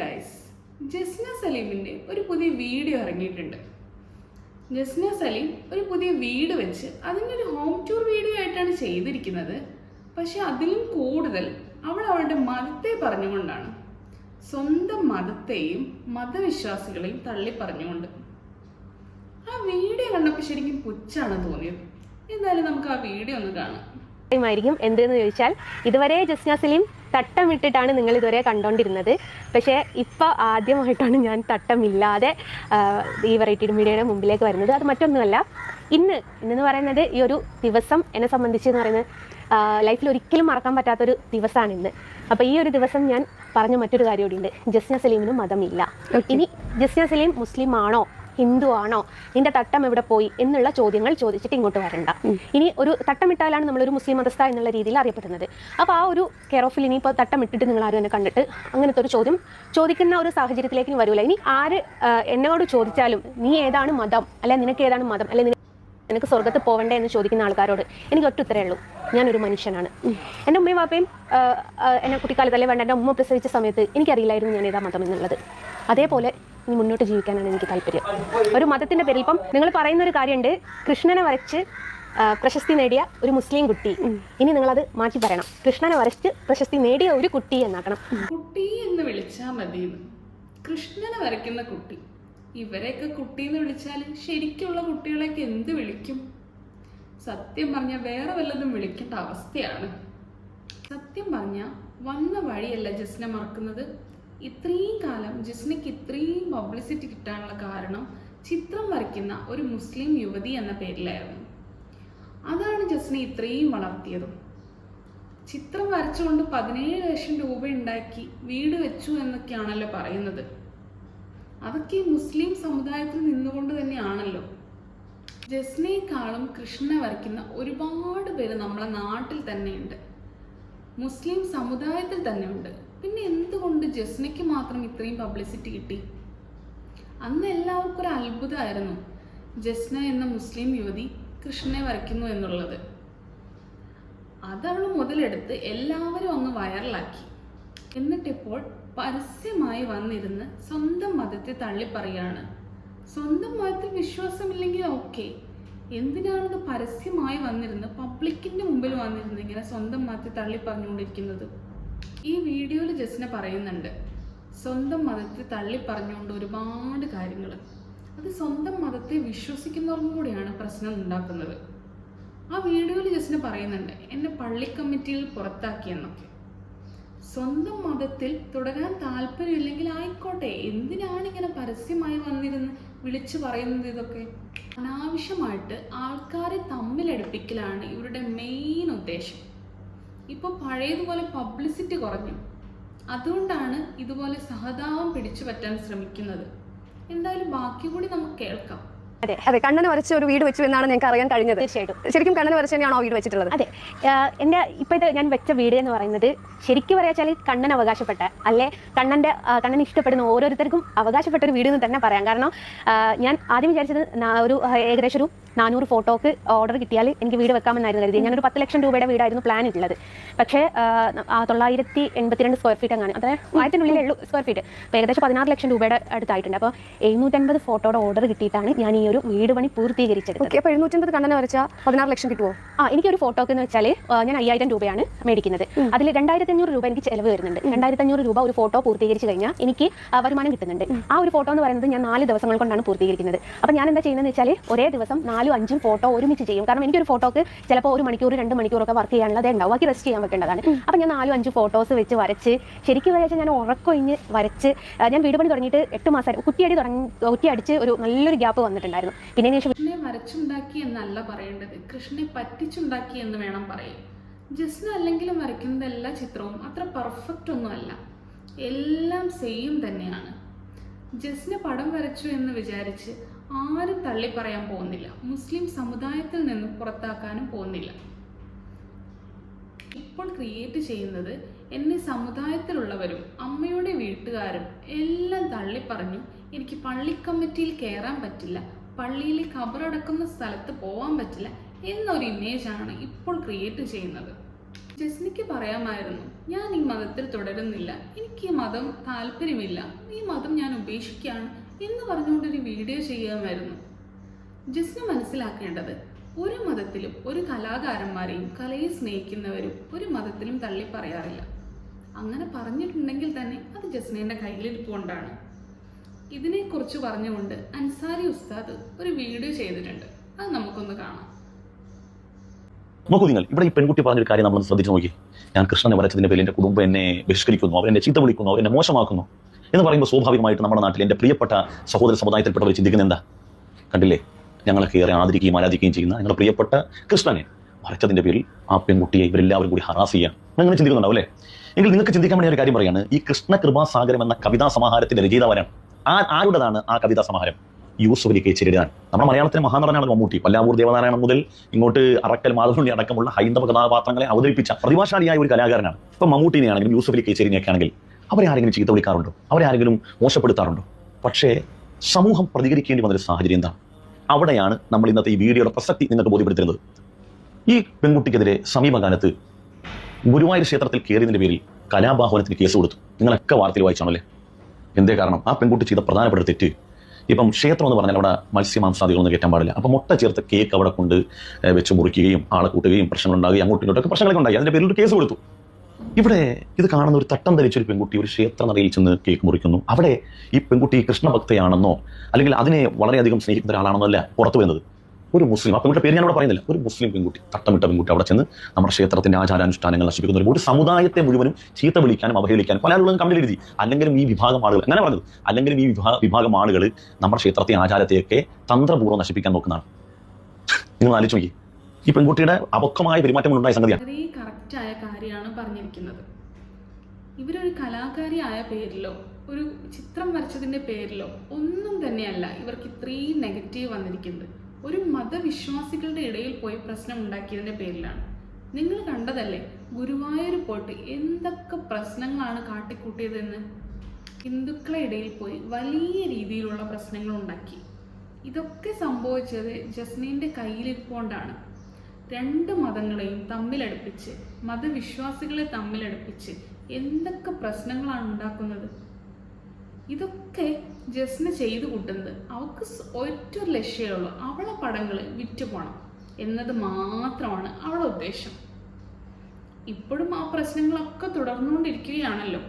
Guys Jasna സലീമിന്റെ ഒരു പുതിയ video ഇറങ്ങിയിട്ടുണ്ട്. ജസ്ന സലീം ഒരു പുതിയ വീട് വെച്ച് അതിന്റെ ഒരു ഹോം ടൂർ വീഡിയോ ആയിട്ടാണ് ചെയ്തിരിക്കുന്നത്. പക്ഷെ അതിലും കൂടുതൽ അവൾ അവളുടെ മതത്തെ പറഞ്ഞുകൊണ്ടാണ്. സ്വന്തം മതത്തെയും മതവിശ്വാസികളെയും തള്ളി പറഞ്ഞുകൊണ്ട്. ആ വീഡിയോ കണ്ടപ്പോൾ ശരിക്കും പുച്ഛാണ് തോന്നിയത്. എന്തായാലും നമുക്ക് ആ വീഡിയോ ഒന്ന് കാണാം. ആയിരിക്കും എന്തെന്ന് ചോദിച്ചാൽ ഇതുവരെ ജസ്ന സലീം തട്ടമിട്ടിട്ടാണ് നിങ്ങൾ ഇതുവരെ കണ്ടുകൊണ്ടിരുന്നത് പക്ഷേ ഇപ്പോൾ ആദ്യമായിട്ടാണ് ഞാൻ തട്ടമില്ലാതെ ഈ വെറൈറ്റി മീഡിയയുടെ മുമ്പിലേക്ക് വരുന്നത്. അത് മറ്റൊന്നുമല്ല. ഇന്ന് ഇന്നെന്ന് പറയുന്നത് ഈ ഒരു ദിവസം എന്നെ സംബന്ധിച്ച് എന്ന് പറയുന്നത് ലൈഫിൽ ഒരിക്കലും മറക്കാൻ പറ്റാത്തൊരു ദിവസമാണ് ഇന്ന്. അപ്പോൾ ഈ ഒരു ദിവസം ഞാൻ പറഞ്ഞ മറ്റൊരു കാര്യം ഉണ്ട്. ജസ്ന സലീമിന് മതമില്ല. ഇനി ജസ്ന സലീം മുസ്ലിം ആണോ ഹിന്ദു ആണോ? നിന്റെ തട്ടം എവിടെ പോയി? എന്നുള്ള ചോദ്യങ്ങൾ ചോദിച്ചിട്ട് ഇങ്ങോട്ട് വരണ്ട. ഇനി ഒരു തട്ടമിട്ടാലാണ് നമ്മളൊരു മുസ്ലിം മതസ്ഥ എന്നുള്ള രീതിയിൽ അറിയപ്പെടുന്നത്. അപ്പോൾ ആ ഒരു കെയർ ഓഫിൽ ഇനിയിപ്പോൾ തട്ടമിട്ടിട്ട് നിങ്ങൾ ആരും എന്നെ കണ്ടിട്ട് അങ്ങനത്തെ ഒരു ചോദ്യം ചോദിക്കുന്ന ഒരു സാഹചര്യത്തിലേക്ക് വരൂല. ഇനി ആര് എന്നോട് ചോദിച്ചാലും നീ ഏതാണ് മതം? അല്ലെ നിനക്ക് ഏതാണ് മതം? അല്ലെ നിനക്ക് സ്വർഗത്ത് പോവണ്ടേ എന്ന് ചോദിക്കുന്ന ആൾക്കാരോട് എനിക്ക് ഒറ്റ ഉത്തരേ ഉള്ളൂ. ഞാനൊരു മനുഷ്യനാണ്. എന്റെ ഉമ്മയും വാപ്പയും എന്നെ കുട്ടിക്കാലത്ത് അല്ലെ വേണ്ട എന്റെ ഉമ്മ പ്രസവിച്ച സമയത്ത് എനിക്കറിയില്ലായിരുന്നു ഞാൻ ഏതാ മതം എന്നുള്ളത്. അതേപോലെ ഇനി മുന്നോട്ട് ജീവിക്കാനാണ് എനിക്ക് താല്പര്യം. ഒരു മതത്തിന്റെ പേരിൽ ഇപ്പം നിങ്ങൾ പറയുന്ന ഒരു കാര്യമുണ്ട്. കൃഷ്ണനെ വരച്ച് പ്രശസ്തി നേടിയ ഒരു മുസ്ലിം കുട്ടി. ഇനി നിങ്ങളത് മാറ്റി പറയണം. കൃഷ്ണനെ വരച്ച് പ്രശസ്തി നേടിയ ഒരു കുട്ടി എന്നാക്കണം. കുട്ടി എന്ന് വിളിച്ചാൽ മതി കൃഷ്ണനെ വരയ്ക്കുന്ന കുട്ടി. ഇവരെയൊക്കെ കുട്ടി എന്ന് വിളിച്ചാൽ ശരിക്കുള്ള കുട്ടികളെയൊക്കെ എന്ത് വിളിക്കും? സത്യം പറഞ്ഞാൽ വേറെ വല്ലതും വിളിക്കേണ്ട അവസ്ഥയാണ്. സത്യം പറഞ്ഞാൽ വന്ന വഴിയല്ല ജസ്നെ മറക്കുന്നത്. ഇത്രയും കാലം ജിസ്നയ്ക്ക് ഇത്രയും പബ്ലിസിറ്റി കിട്ടാനുള്ള കാരണം ചിത്രം വരയ്ക്കുന്ന ഒരു മുസ്ലിം യുവതി എന്ന പേരിലായിരുന്നു. അതാണ് ജസ്നെ ഇത്രയും വളർത്തിയതും. ചിത്രം വരച്ചുകൊണ്ട് പതിനേഴ് ലക്ഷം രൂപ ഉണ്ടാക്കി വീട് വെച്ചു എന്നൊക്കെയാണല്ലോ പറയുന്നത്. അതൊക്കെ മുസ്ലിം സമുദായത്തിൽ നിന്നുകൊണ്ട് തന്നെയാണല്ലോ. ജസ്നയെക്കാളും കൃഷ്ണനെ വരയ്ക്കുന്ന ഒരുപാട് പേര് നമ്മുടെ നാട്ടിൽ തന്നെയുണ്ട്. മുസ്ലിം സമുദായത്തിൽ തന്നെ ഉണ്ട്. പിന്നെ എന്തുകൊണ്ട് ജസ്നയ്ക്ക് മാത്രം ഇത്രയും പബ്ലിസിറ്റി കിട്ടി? അന്ന് എല്ലാവർക്കും ഒരു അത്ഭുതമായിരുന്നു. ജസ്ന എന്ന മുസ്ലിം യുവതി കൃഷ്ണനെ വരയ്ക്കുന്നു എന്നുള്ളത്. അതവൾ മുതലെടുത്ത് എല്ലാവരും അങ്ങ് വൈറലാക്കി. എന്നിട്ടിപ്പോൾ പരസ്യമായി വന്നിരുന്ന് സ്വന്തം മതത്തെ തള്ളിപ്പറയാണ് സ്വന്തം മതത്തിൽ വിശ്വാസമില്ലെങ്കിൽ ഓക്കെ എന്തിനാണിത് പരസ്യമായി വന്നിരുന്ന് പബ്ലിക്കിന്റെ മുമ്പിൽ വന്നിരുന്ന് ഇങ്ങനെ സ്വന്തം മതത്തെ തള്ളി പറഞ്ഞുകൊണ്ടിരിക്കുന്നത് ഈ വീഡിയോയിൽ ജസ്റ്റിനെ പറയുന്നുണ്ട് സ്വന്തം മതത്തെ തള്ളി പറഞ്ഞുകൊണ്ട് ഒരുപാട് കാര്യങ്ങൾ അത് സ്വന്തം മതത്തെ വിശ്വസിക്കുന്നവർക്കും കൂടിയാണ് പ്രശ്നം ഉണ്ടാക്കുന്നത്. ആ വീഡിയോയിൽ ജസ്ന പറയുന്നുണ്ട് എന്നെ പള്ളി കമ്മിറ്റിയിൽ പുറത്താക്കിയെന്നൊക്കെ. സ്വന്തം മതത്തിൽ തുടരാൻ താല്പര്യമില്ലെങ്കിൽ ആയിക്കോട്ടെ എന്തിനാണ് ഇങ്ങനെ പരസ്യമായി വന്നിരുന്ന് വിളിച്ചു പറയുന്നത് ഇതൊക്കെ? അനാവശ്യമായിട്ട് ആൾക്കാരെ തമ്മിലടുപ്പിക്കലാണ് ഇവരുടെ മെയിൻ ഉദ്ദേശം. ഇപ്പോൾ പഴയതുപോലെ പബ്ലിസിറ്റി കുറഞ്ഞു. അതുകൊണ്ടാണ് ഇതുപോലെ സഹതാപം പിടിച്ചു പറ്റാൻ ശ്രമിക്കുന്നത്. എന്തായാലും ബാക്കി കൂടി നമുക്ക് കേൾക്കാം. അതെ അതെ. കണ്ണന് വരച്ച ഒരു വീട് വെച്ചു എന്നാണ് ഞങ്ങൾക്ക് അറിയാൻ കഴിഞ്ഞത്. തീർച്ചയായിട്ടും. ശരിക്കും കണ്ണന് വരച്ച് തന്നെയാണോ വീട് വെച്ചിട്ടുള്ളത്? അതെ. എന്റെ ഇപ്പോഴത്തെ ഞാൻ വെച്ച വീട് എന്ന് പറയുന്നത് ശരിക്കും പറയാച്ചാൽ കണ്ണൻ അവകാശപ്പെട്ട അല്ലെ? കണ്ണന്റെ കണ്ണൻ ഇഷ്ടപ്പെടുന്ന ഓരോരുത്തർക്കും അവകാശപ്പെട്ട ഒരു വീട് എന്ന് തന്നെ പറയാം. കാരണം ഞാൻ ആദ്യം വിചാരിച്ചത് ഒരു ഏകദേശം ഒരു നാനൂറ് ഫോട്ടോക്ക് ഓർഡർ കിട്ടിയാൽ എനിക്ക് വീട് വെക്കാമെന്നായിരുന്നു കരുതി ഞാനൊരു പത്ത് ലക്ഷം രൂപയുടെ വീടായിരുന്നു പ്ലാൻ ഇട്ടുള്ളത്. പക്ഷേ തൊള്ളായിരത്തി എൺപത്തിരണ്ട് സ്ക്വയർ ഫീറ്റ് അങ്ങനെ അതായത് ആയിരത്തിനുള്ളിലേ ഉള്ളൂ സ്ക്വയർ ഫീറ്റ് അപ്പോൾ ഏകദേശം പതിനാറ് ലക്ഷം രൂപയുടെ അടുത്തായിട്ടുണ്ട്. അപ്പോൾ എഴുന്നൂറ്റൻപത് ഫോട്ടോയുടെ ഓർഡർ കിട്ടിയിട്ടാണ് ഞാൻ ഈ ഒരു വീട് പണി പൂർത്തീകരിച്ചെടുത്തത്. അപ്പോൾ എഴുന്നൂറ്റമ്പത് വരച്ച പതിനാറ് ലക്ഷം കിട്ടുമോ ആ എനിക്കൊരു ഫോട്ടോക്ക് എന്ന് വെച്ചാൽ ഞാൻ അയ്യായിരം രൂപയാണ് മേടിക്കുന്നത്. അതിൽ രണ്ടായിരത്തി അഞ്ഞൂറ് രൂപ എനിക്ക് ചിലവ് വരുന്നുണ്ട്. രണ്ടായിരത്തി അഞ്ഞൂറ് രൂപ ഒരു ഫോട്ടോ പൂർത്തീകരിച്ച് കഴിഞ്ഞാൽ എനിക്ക് വരുമാനം കിട്ടുന്നുണ്ട്. ആ ഒരു ഫോട്ടോ എന്ന് പറയുന്നത് ഞാൻ നാല് ദിവസങ്ങൾ കൊണ്ടാണ് പൂർത്തീകരിക്കുന്നത്. അപ്പോൾ ഞാൻ എന്താ ചെയ്യുന്നത് വെച്ചാൽ ഒരേ ദിവസം നാലും അഞ്ചും ഫോട്ടോ ഒരുമിച്ച് ചെയ്യും. കാരണം എനിക്കൊരു ഫോട്ടോക്ക് ചിലപ്പോൾ ഒരു മണിക്കൂർ രണ്ട് മണിക്കൂറൊക്കെ വർക്ക് ചെയ്യാനുള്ളത് ഉണ്ടാവും. ബാക്കി റെസ്റ്റ് ചെയ്യാൻ വെക്കേണ്ടതാണ്. അപ്പോൾ ഞാൻ നാലും അഞ്ചും ഫോട്ടോസ് വെച്ച് വരച്ച് ശരിക്കും വെച്ചാൽ ഞാൻ ഉറക്കൊഴിഞ്ഞ് വരച്ച് ഞാൻ വീട് പണി തുടങ്ങിയിട്ട് എട്ട് മാസം കുട്ടിയടി തുടങ്ങി കുട്ടിയടിച്ച് ഒരു നല്ലൊരു ഗ്യാപ്പ് വന്നിട്ടുണ്ടായിരുന്നു പിന്നെ അതിന് ശേഷം കൃഷ്ണനെ വരച്ചുണ്ടാക്കി എന്നല്ല പറയേണ്ടത്. കൃഷ്ണനെ പറ്റിച്ചുണ്ടാക്കി എന്ന് വേണം പറയാൻ ജസ്ന അല്ലെങ്കിലും വരയ്ക്കുന്നത് എല്ലാ ചിത്രവും. അത്ര പെർഫെക്റ്റ് ഒന്നുമല്ല. എല്ലാം സെയിം തന്നെയാണ്. ജസ്ന പടം വരച്ചു എന്ന് വിചാരിച്ച് ആരും തള്ളി പറയാൻ പോകുന്നില്ല. മുസ്ലിം സമുദായത്തിൽ നിന്ന് പുറത്താക്കാനും പോകുന്നില്ല. ഇപ്പോൾ ക്രിയേറ്റ് ചെയ്യുന്നത് എന്നെ സമുദായത്തിലുള്ളവരും അമ്മയുടെ വീട്ടുകാരും എല്ലാം തള്ളിപ്പറഞ്ഞു എനിക്ക് പള്ളിക്കമ്മിറ്റിയിൽ കയറാൻ പറ്റില്ല. പള്ളിയിൽ ഖബറടക്കുന്ന സ്ഥലത്ത് പോകാൻ പറ്റില്ല എന്നൊരു ഇമേജാണ് ഇപ്പോൾ ക്രിയേറ്റ് ചെയ്യുന്നത്. ജസ്നിക്ക് പറയാമായിരുന്നു ഞാൻ ഈ മതത്തിൽ തുടരുന്നില്ല. എനിക്ക് ഈ മതം താല്പര്യമില്ല. ഈ മതം ഞാൻ ഉപേക്ഷിക്കുകയാണ് എന്ന് പറഞ്ഞുകൊണ്ടൊരു വീഡിയോ ചെയ്യാമായിരുന്നു ജസ്ന മനസ്സിലാക്കേണ്ടത് ഒരു മതത്തിലും ഒരു കലാകാരന്മാരെയും കലയെ സ്നേഹിക്കുന്നവരും ഒരു മതത്തിലും തള്ളി പറയാറില്ല അങ്ങനെ പറഞ്ഞിട്ടുണ്ടെങ്കിൽ തന്നെ അത് ജസ്നയുടെ കയ്യിലിരിപ്പുകൊണ്ടാണ്. ഇതിനെക്കുറിച്ച് പറഞ്ഞുകൊണ്ട് അൻസാരി ഉസ്താദ് ഒരു വീഡിയോ ചെയ്തിട്ടുണ്ട്. അത് നമുക്കൊന്ന് കാണാം. നോക്കൂ നിങ്ങൾ ഇവിടെ ഈ പെൺകുട്ടി പറഞ്ഞൊരു കാര്യം നമ്മൾ ശ്രദ്ധിച്ചു നോക്കി. ഞാൻ കൃഷ്ണനെ വരച്ചതിന്റെ പേരിൽ എന്റെ കുടുംബം എന്നെ ബഹിഷ്കരിക്കുന്നു അവരെന്നെ ചീത്ത വിളിക്കുന്നു അവരെന്നെ മോശമാക്കുന്നു എന്ന് പറയുമ്പോൾ സ്വാഭാവികമായിട്ട് നമ്മുടെ നാട്ടിൽ എന്റെ പ്രിയപ്പെട്ട സഹോദര സമുദായത്തിൽപ്പെട്ടവർ ചിന്തിക്കുന്ന എന്താ? കണ്ടില്ലേ? ഞങ്ങളൊക്കെ ഏറെ ആദരിക്കുകയും ആരാധിക്കുകയും ചെയ്യുന്ന ഞങ്ങളുടെ പ്രിയപ്പെട്ട കൃഷ്ണനെ വരച്ചതിന്റെ പേരിൽ ആ പെൺകുട്ടിയെ ഇവരെല്ലാവരും കൂടി ഹറാസ് ചെയ്യാം അങ്ങനെ ചിന്തിക്കുന്നുണ്ടാവും അല്ലേ? എങ്കിൽ നിങ്ങൾക്ക് ചിന്തിക്കാൻ വേണ്ടി ഒരു കാര്യം പറയാണ് ഈ കൃഷ്ണ കൃപാസാഗരം എന്ന കവിതാ സമാഹാരത്തിന്റെ രചയിതാവരാണ് ആ ആരുടേതാണ് ആ കവിതാ സമാഹാരം? യൂസുഫ് അലി കേച്ചേരിയാണ് നമ്മുടെ മലയാളത്തിലെ മഹാനടനാണ് മമ്മൂട്ടി. പല്ലാവൂർ ദേവനാരായണൻ മുതൽ ഇങ്ങോട്ട് അറക്കൽ മാധവനുണ്ണി അടക്കമുള്ള ഹൈന്ദവ കഥാപാത്രങ്ങളെ അവതരിപ്പിച്ച പ്രതിഭാശാലിയായ ഒരു കലാകാരനാണ്. ഇപ്പൊ മമ്മൂട്ടിനെ ആണെങ്കിലും യൂസുഫ് അലി കേച്ചേരിനെയൊക്കെ ആണെങ്കിൽ അവരെ ആരെങ്കിലും ചീത്ത വിളിക്കാറുണ്ടോ? അവരെ ആരെങ്കിലും മോശപ്പെടുത്താറുണ്ടോ? പക്ഷേ സമൂഹം പ്രതികരിക്കേണ്ടി വന്നൊരു സാഹചര്യം എന്താണ്? അവിടെയാണ് നമ്മൾ ഇന്നത്തെ ഈ വീഡിയോയുടെ പ്രസക്തി നിങ്ങൾക്ക് ബോധ്യപ്പെടുത്തുന്നത് ഈ പെൺകുട്ടിക്കെതിരെ സമീപകാലത്ത് ഗുരുവായൂർ ക്ഷേത്രത്തിൽ കയറിയതിന്റെ പേരിൽ കലാബാഹവനത്തിന് കേസ് കൊടുത്തു. നിങ്ങളൊക്കെ വാർത്തയിൽ വായിച്ചാണല്ലേ? എന്തേ കാരണം? ആ പെൺകുട്ടി ചെയ്ത പ്രധാനപ്പെട്ട തെറ്റ്. ഇപ്പം ക്ഷേത്രം എന്ന് പറഞ്ഞാൽ അവിടെ മത്സ്യമാംസാദികളൊന്നും കയറ്റാൻ പാടില്ല. അപ്പം മുട്ട ചേർത്ത് കേക്ക് അവിടെ കൊണ്ട് വെച്ച് മുറിക്കുകയും ആളെ കൂട്ടുകയും പ്രശ്നങ്ങളുണ്ടാകുകയും അങ്ങോട്ടും ഇങ്ങോട്ടൊക്കെ പ്രശ്നങ്ങളൊക്കെ ഉണ്ടായി. അതിന്റെ പേരിൽ ഒരു കേസ് കൊടുത്തു. ഇവിടെ ഇത് കാണുന്ന ഒരു തട്ടം ധരിച്ച ഒരു പെൺകുട്ടി ഒരു ക്ഷേത്ര നടയിൽ ചെന്ന് കേക്ക് മുറിക്കുന്നു. അവിടെ ഈ പെൺകുട്ടി കൃഷ്ണഭക്തയാണെന്നോ അല്ലെങ്കിൽ അതിനെ വളരെയധികം സ്നേഹിക്കുന്ന ഒരാളാണെന്നോ അല്ല പുറത്തു വരുന്നത്. ഒരു മുസ്ലിം ആ പെൺകുട്ടി പേര് ഞാൻ അവിടെ പറയുന്നില്ല. ഒരു മുസ്ലിം പെൺകുട്ടി തട്ടമിട്ട പെൺകുട്ടി അവിടെ ചെന്ന് നമ്മുടെ ക്ഷേത്രത്തിന്റെ ആചാരാനുഷ്ഠാനങ്ങൾ നശിപ്പിക്കുന്ന ഒരു സമുദായത്തെ മുഴുവനും ചീത്ത വിളിക്കാനും അവഹേളിക്കാനും പല ആളുകളും കമ്മിൽ എഴുതി. അല്ലെങ്കിലും ഈ വിഭാഗം ആളുകൾ അങ്ങനെ പറഞ്ഞത് അല്ലെങ്കിലും ഈ വിഭാ വിഭാഗം ആളുകൾ നമ്മുടെ ക്ഷേത്രത്തെ ആചാരത്തെയൊക്കെ തന്ത്രപൂർവം നശിപ്പിക്കാൻ നോക്കുന്നതാണ്. നിങ്ങൾ ആലോചിച്ച് നോക്കി ഈ പെൺകുട്ടിയുടെ അപക്വമായ പെരുമാറ്റം ഉണ്ടായ സംഗതിയാണ്. വളരെ കറക്റ്റായ കാര്യമാണ് പറഞ്ഞിരിക്കുന്നത്. ഇവരൊരു കലാകാരിയായ പേരിലോ ഒരു ചിത്രം വരച്ചതിന്റെ പേരിലോ ഒന്നും തന്നെയല്ല ഇവർക്ക് ഇത്രയും നെഗറ്റീവ് വന്നിരിക്കുന്നത്. ഒരു മതവിശ്വാസികളുടെ ഇടയിൽ പോയി പ്രശ്നം ഉണ്ടാക്കിയതിന്റെ പേരിലാണ്. നിങ്ങൾ കണ്ടതല്ലേ? ഗുരുവായൂർ പോട്ട് എന്തൊക്കെ പ്രശ്നങ്ങളാണ് കാട്ടിക്കൂട്ടിയതെന്ന്? ഹിന്ദുക്കളെ ഇടയിൽ പോയി വലിയ രീതിയിലുള്ള പ്രശ്നങ്ങൾ ഉണ്ടാക്കി. ഇതൊക്കെ സംഭവിച്ചത് ജസ്നീന്റെ കയ്യിലിരിപ്പോണ്ടാണ് രണ്ട് മതങ്ങളെയും തമ്മിലടുപ്പിച്ച് മതവിശ്വാസികളെ തമ്മിലടുപ്പിച്ച് എന്തൊക്കെ പ്രശ്നങ്ങളാണ് ഉണ്ടാക്കുന്നത്? ഇതൊക്കെ ജസ്ന ചെയ്തു കൂട്ടുന്നത്. അവൾക്ക് ഒറ്റൊരു ലക്ഷ്യമേ ഉള്ളൂ അവളെ പടങ്ങൾ വിറ്റ് പോണം എന്നത് മാത്രമാണ് അവളെ ഉദ്ദേശം. ഇപ്പോഴും ആ പ്രശ്നങ്ങളൊക്കെ തുടർന്നുകൊണ്ടിരിക്കുകയാണല്ലോ.